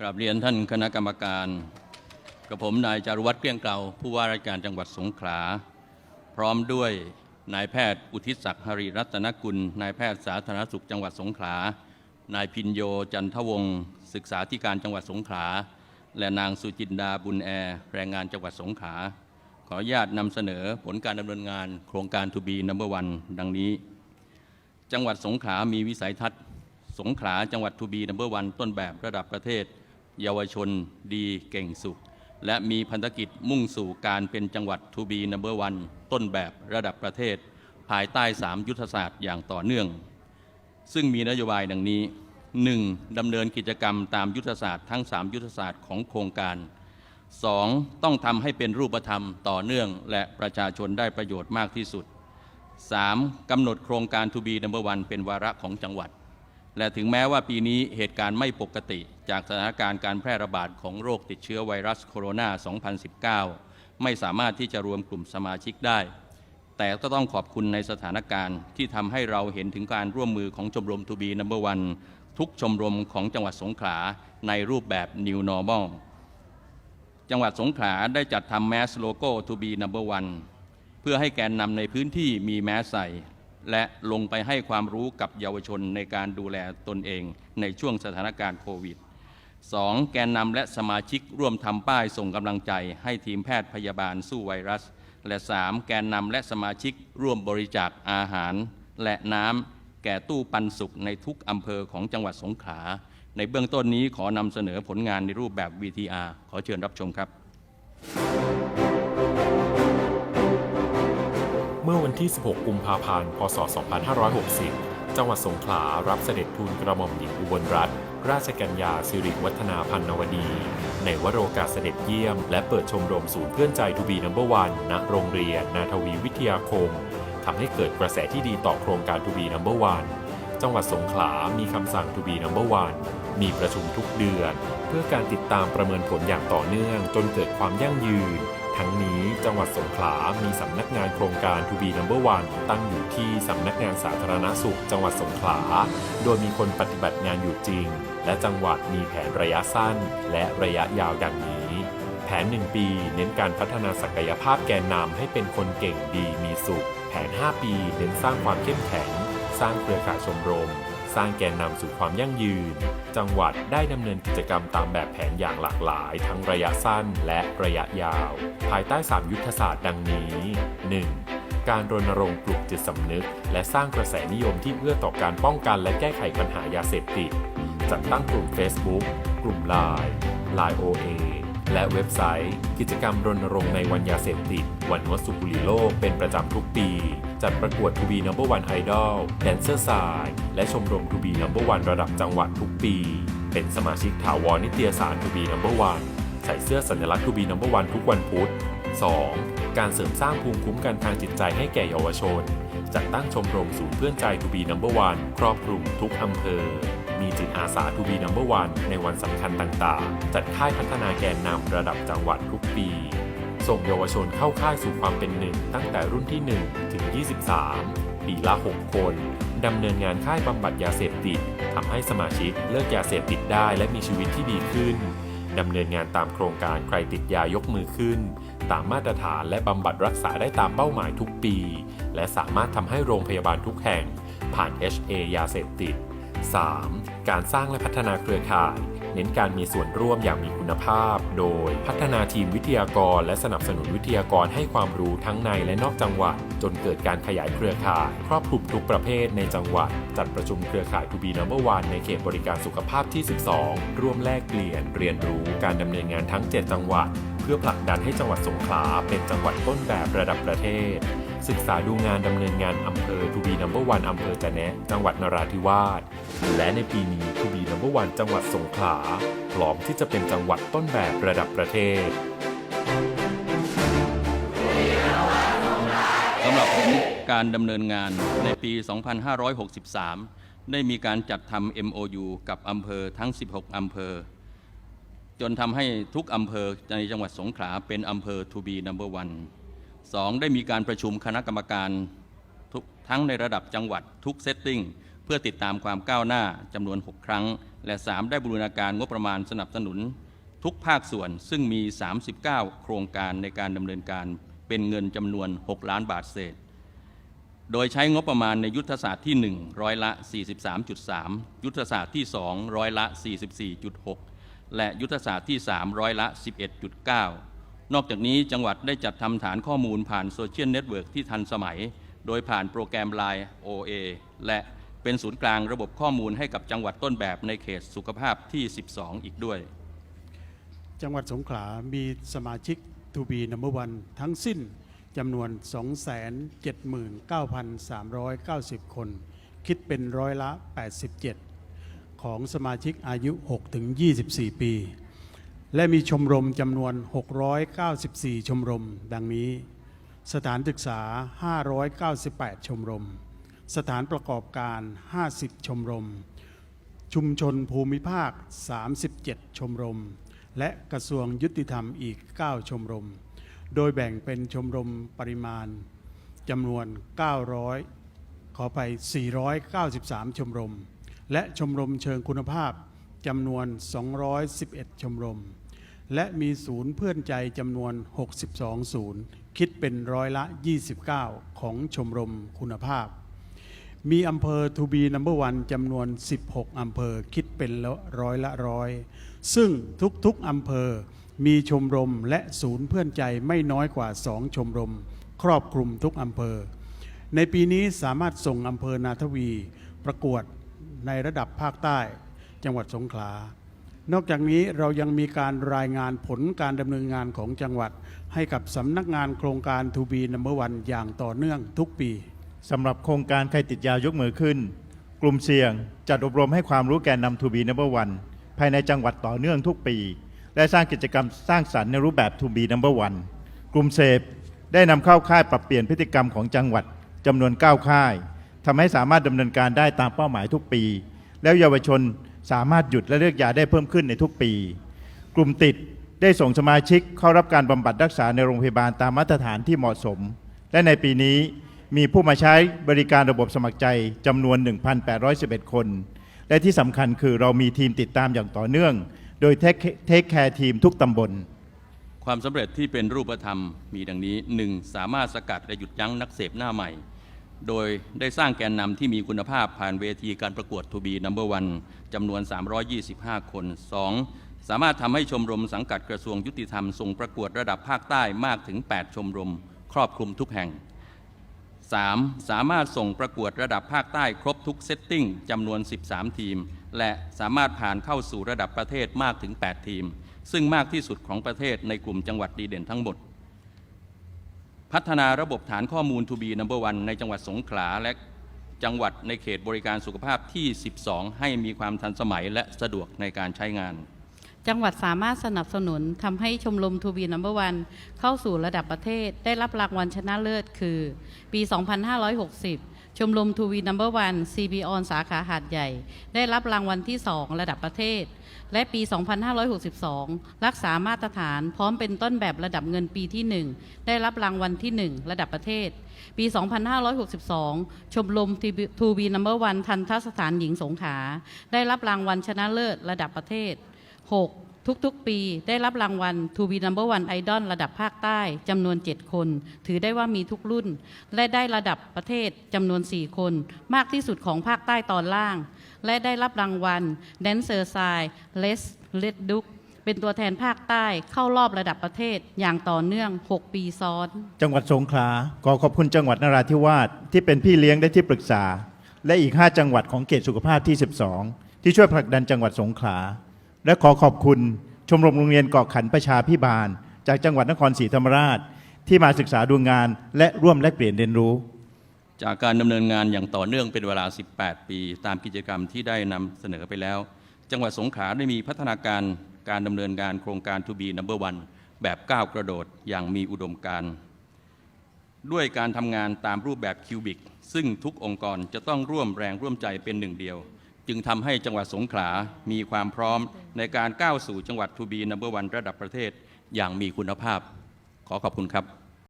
กราบเรียนท่านคณะกรรมการกับผมนายจารุวัฒน์เกลี้ยงเกลาผู้ว่าราชการจังหวัดสงขลา พร้อมด้วยนายแพทย์อุทิศศักดิ์หริรัตนกุลนายแพทย์สาธารณสุขจังหวัดสงขลานายพินโยจันทวงศ์ศึกษาธิการจังหวัดสงขลา และนางสุจินดาบุญแอร์แรงงานจังหวัดสงขลาขออนุญาตนำเสนอผลการดำเนินงาน โครงการ To be number one ดังนี้ จังหวัดสงขลามีวิสัยทัศน์ สงขลาจังหวัดทูบีนัมเบอร์วันต้นแบบระดับประเทศ เยาวชนดีเก่งสุข และมีพันธกิจมุ่งสู่การเป็นจังหวัดทูบีนัมเบอร์วันต้นแบบระดับประเทศ ภายใต้ 3 ยุทธศาสตร์อย่างต่อเนื่อง ซึ่งมีนโยบายดังนี้ 1. ดำเนินกิจกรรมตามยุทธศาสตร์ทั้ง 3 ยุทธศาสตร์ของโครงการ 2. ต้องทำให้เป็นรูปธรรมต่อเนื่อง และประชาชนได้ประโยชน์มากที่สุด 3. กำหนดโครงการ To be number one เป็นวาระของจังหวัด และถึงแม้ว่าปีนี้เหตุการณ์ไม่ปกติจากสถานการณ์การแพร่ระบาดของโรคติดเชื้อไวรัสโคโรนา 2019 ไม่สามารถที่จะรวมกลุ่มสมาชิกได้ แต่ก็ต้องขอบคุณในสถานการณ์ที่ทำให้เราเห็นถึงการร่วมมือของชมรม To be number one ทุกชมรมของจังหวัดสงขลาในรูปแบบ New Normal จังหวัดสงขลาได้จัดทำแมสโลโก้ To be number one เพื่อให้แกนนำในพื้นที่มีแมสใส่ และลงไปให้ความรู้กับเยาวชนในการดูแลตนเองในช่วงสถานการณ์โควิด 2. แกนนำและสมาชิกร่วมทำป้ายส่งกำลังใจ ให้ทีมแพทย์พยาบาลสู้ไวรัส และ 3. แกนนำและสมาชิกร่วมบริจาคอาหาร และน้ำแก่ตู้ปันสุขในทุกอำเภอของจังหวัดสงขลาในเบื้องต้นนี้ขอนำเสนอผลงานในรูปแบบ VTR ขอเชิญรับชมครับ วันที่ 16 กุมภาพันธ์ พศ 2560 จังหวัดสงขลารับเสด็จทูลกระหม่อมหญิงอุบลรัตนราชกัญญาสิริวัฒนาพันนวดี ในวโรกาสเสด็จเยี่ยม และเปิดชมรมศูนย์เพื่อนใจทูบีนัมเบอร์วันณโรงเรียน นาทวีวิทยาคมทำให้เกิดกระแสที่ดีต่อโครงการทูบีนัมเบอร์วันจังหวัดสงขลา มีคำสั่งทูบีนัมเบอร์วันมีประชุมทุกเดือน เพื่อการติดตามประเมินผลอย่างต่อเนื่องจนเกิดความยั่งยืน ทั้งนี้จังหวัดสงขลา มีสำนักงานโครงการ To be number one ตั้งอยู่ที่สำนักงานสาธารณสุข จังหวัดสงขลา โดยมีคนปฏิบัติงานอยู่จริง และจังหวัดมีแผนระยะสั้น และระยะยาวดังนี้ แผน 1 ปี เน้นการพัฒนาศักยภาพแกนนำให้เป็นคนเก่งดีมีสุข แผน 5 ปี เน้นสร้างความเข้มแข็ง สร้างเครือข่ายชมรม สร้างแกนนำสู่ความยั่งยืน จังหวัดได้ดำเนินกิจกรรมตามแบบแผนอย่างหลากหลาย ทั้งระยะสั้นและระยะยาว ภายใต้ 3 ยุทธศาสตร์ดังนี้ 1. การรณรงค์ปลุกจิตสำนึก และสร้างกระแสนิยมที่เอื้อต่อการป้องกันและแก้ไขปัญหายาเสพติด จัดตั้งกลุ่ม Facebook กลุ่ม Line Line OA และเว็บไซต์ กิจกรรมรณรงค์ในวันยาเสพติด วันงดสูบบุหรี่โลกเป็นประจำทุกปี จัดประกวด To be number one idol Dancer Side และชมรม To be number one ระดับจังหวัดทุกปี เป็นสมาชิกถาวรนิตยสาร To be number one ใส่เสื้อสัญลักษณ์ To be number one ทุกวันพุธ 2. การเสริมสร้างภูมิคุ้มกันทางจิตใจให้แก่เยาวชน จัดตั้งชมรมศูนย์เพื่อนใจ To be number one ครอบคลุมทุกอำเภอ มีจิตอาสา To be number one ในวันสำคัญต่างๆ จัดค่ายพัฒนาแกนนำระดับจังหวัดทุกปี ส่งเยาวชนเข้าค่ายสู่ความเป็นหนึ่งตั้งแต่รุ่นที่ 1 ถึง 23 ปีละ 6 คน ดำเนินงานค่ายบำบัดยาเสพติดทำให้สมาชิกเลิกยาเสพติดได้และมีชีวิตที่ดีขึ้นดำเนินงานตามโครงการใครติดยายกมือขึ้น ตามมาตรฐานและบำบัดรักษาได้ตามเป้าหมายทุกปี และสามารถทำให้โรงพยาบาลทุกแห่ง ผ่าน HA ยาเสพติด 3. การสร้างและพัฒนาเครือข่าย เน้นการมีส่วนร่วมอย่างมีคุณภาพ โดยพัฒนาทีมวิทยากร และสนับสนุนวิทยากรให้ความรู้ทั้งในและนอกจังหวัด จนเกิดการขยายเครือข่าย ครอบคลุมทุกประเภทในจังหวัด จัดประชุมเครือข่าย To be number one ในเขตบริการสุขภาพที่ 12 ร่วมแลกเปลี่ยนเรียนรู้การดำเนินงานทั้ง 7 จังหวัด พื่อผลักดันให้จังหวัดสงขลาเป็นจังหวัดต้นแบบระดับประเทศ ศึกษาดูงานดำเนินงานอำเภอ To be number one อำเภอจะแนะ จังหวัดนราธิวาส และในปีนี้ To be number one จังหวัดสงขลาพร้อมที่จะเป็นจังหวัดต้นแบบระดับประเทศสำหรับผลการดำเนินงานในปี 2563 ได้มีการจัดทำ MOU กับอำเภอทั้ง 16 อำเภอ จนทำให้ทุกอำเภอในจังหวัดสงขลาเป็นอำเภอ To be number one สองได้มีการประชุมคณะกรรมการท,ทั้งในระดับจังหวัดทุกเซตติ้งเพื่อติดตามความก้าวหน้าจำนวน 6 ครั้ง และ 3 ได้บูรณาการงบประมาณสนับสนุน ทุกภาคส่วนซึ่งมี 39 โครงการในการดำเนินการเป็นเงินจำนวน 6 ล้านบาทเศษ โดยใช้งบประมาณในยุทธศาสตร์ที่ 1 ร้อยละ 43.3 ยุทธศาสตร์ที่ 2 ร้อยละ 44.6 และยุทธศาสตร์ที่3ร้อยละ 11.9 นอกจากนี้จังหวัดได้จัดทำฐานข้อมูลผ่านโซเชียลเน็ตเวิร์กที่ทันสมัย โดยผ่านโปรแกรม Line OA และเป็นศูนย์กลางระบบข้อมูลให้กับจังหวัดต้นแบบในเขตสุขภาพที่ 12 อีกด้วย จังหวัดสงขลามีสมาชิก To be number one ทั้งสิ้นจำนวน 279,390 คน คิดเป็นร้อยละ 87 ของสมาชิกอายุ 6-24 ปี และมีชมรมจำนวน 694 ชมรม ดังนี้ สถานศึกษา 598 ชมรม สถานประกอบการ 50 ชมรม ชุมชนภูมิภาค 37 ชมรม และกระทรวงยุติธรรมอีก 9 ชมรม โดยแบ่งเป็นชมรมปริมาณจำนวน 900 ขอไป 493 ชมรม และชมรมเชิงคุณภาพจำนวน 211 ชมรม และมีศูนย์เพื่อนใจจำนวน 62 ศูนย์ คิดเป็นร้อยละ 29 ของชมรมคุณภาพ มีอำเภอทูบีนัมเบอร์วันจำนวน 16 อำเภอคิดเป็นร้อยละร้อย ซึ่งทุกๆ อำเภอมีชมรมและศูนย์เพื่อนใจไม่น้อยกว่า 2 ชมรม ครอบคลุมทุกอำเภอ ในปีนี้สามารถส่งอำเภอนาทวี ประกวด ในระดับภาคใต้ จังหวัดสงขลา นอกจากนี้เรายังมีการรายงานผลการดำเนินงานของจังหวัด ให้กับสำนักงานโครงการทูบีนัมเบอร์วันอย่างต่อเนื่องทุกปีสำหรับโครงการใครติดยายกมือขึ้น กลุ่มเสี่ยงจัดอบรมให้ความรู้แกนนำทูบีนัมเบอร์วันภายในจังหวัดต่อเนื่องทุกปี และสร้างกิจกรรมสร้างสรรค์ในรูปแบบทูบีนัมเบอร์วันกลุ่มเสพได้นำเข้าค่ายปรับเปลี่ยนพฤติกรรมของจังหวัดจำนวน 9 ค่าย ทำให้สามารถดำเนินการได้ตามเป้าหมายทุกปี แล้วเยาวชนสามารถหยุดและเลิกยาได้เพิ่มขึ้นในทุกปี กลุ่มติดได้ส่งสมาชิกเข้ารับการบำบัดรักษาในโรงพยาบาลตามมาตรฐานที่เหมาะสม และในปีนี้มีผู้มาใช้บริการระบบสมัครใจจำนวน 1,811 คน และที่สำคัญคือเรามีทีมติดตามอย่างต่อเนื่อง โดยเทคแคร์ทีมทุกตำบล ความสำเร็จที่เป็นรูปธรรมมีดังนี้ 1. สามารถสกัดและหยุดยั้งนักเสพหน้าใหม่ โดยได้สร้างแกนนำที่มีคุณภาพผ่านเวทีการประกวดทูบีนัมเบอร์วันจำนวน 325 คน 2. สามารถทำให้ชมรมสังกัดกระทรวงยุติธรรมส่งประกวดระดับภาคใต้มากถึง 8 ชมรม ครอบคลุมทุกแห่ง 3. สามารถส่งประกวดระดับภาคใต้ครบทุกเซตติ้งจำนวน 13 ทีม และสามารถผ่านเข้าสู่ระดับประเทศมากถึง 8 ทีม ซึ่งมากที่สุดของประเทศในกลุ่มจังหวัดดีเด่นทั้งหมด พัฒนาระบบฐานข้อมูล To be number one ในจังหวัดสงขลาและจังหวัดในเขตบริการสุขภาพที่ 12 ให้มีความทันสมัยและสะดวกในการใช้งาน จังหวัดสามารถสนับสนุนทำให้ชมรมทูบีนัมเบอร์วันเข้าสู่ระดับประเทศ ได้รับรางวัลชนะเลิศคือ ปี 2560 ชมรมทูบีนัมเบอร์วันซีบีออนสาขาหาดใหญ่ ได้รับรางวัลที่ 2 ระดับประเทศ และปี 2562 รักษามาตรฐานพร้อมเป็นต้นแบบระดับเงินปีที่ 1 ได้รับรางวัลที่ 1 ระดับประเทศ ปี 2562 ชมรมทูบีนัมเบอร์วันทันทสถานหญิงสงขลาได้รับรางวัลชนะเลิศระดับประเทศ 6. ทุกๆ ปีได้รับรางวัล To be number one idol ระดับภาคใต้จำนวน 7 คน ถือได้ว่ามีทุกรุ่น และได้ระดับประเทศจำนวน 4 คน มากที่สุดของภาคใต้ตอนล่าง และได้รับรางวัล Dancer s i l e s l e d d u k เป็นตัวแทนภาคใต้เข้ารอบระดับประเทศอย่างต่อเนื่อง 6 ปีซ้อน จังหวัดสงขลาขอขอบคุณจังหวัดนราธิวาสที่เป็นพี่เลี้ยงและที่ปรึกษา และอีก 5 จังหวัดของเขตสุขภาพที่ 12 ที่ช่วยผลักดันจังหวัดสงขลา และขอขอบคุณชมรมโรงเรียนเกาะขันประชาพิบาล จากจังหวัดนครศรีธรรมราช ที่มาศึกษาดูงานและร่วมแลกเปลี่ยนเรียนรู้ จากการดำเนินงานอย่างต่อเนื่องเป็นเวลา 18 ปี ตามกิจกรรมที่ได้นำเสนอไปแล้ว จังหวัดสงขลาได้มีพัฒนาการการดำเนินงานโครงการ To be number one แบบก้าวกระโดดอย่างมีอุดมการณ์ด้วยการทำงานตามรูปแบบคิวบิก ซึ่งทุกองค์กรจะต้องร่วมแรงร่วมใจเป็นหนึ่งเดียว จึงทำให้จังหวัดสงขลา มีความพร้อมในการก้าวสู่จังหวัดทูบีนัมเบอร์วันระดับประเทศอย่างมีคุณภาพ ขอขอบคุณครับ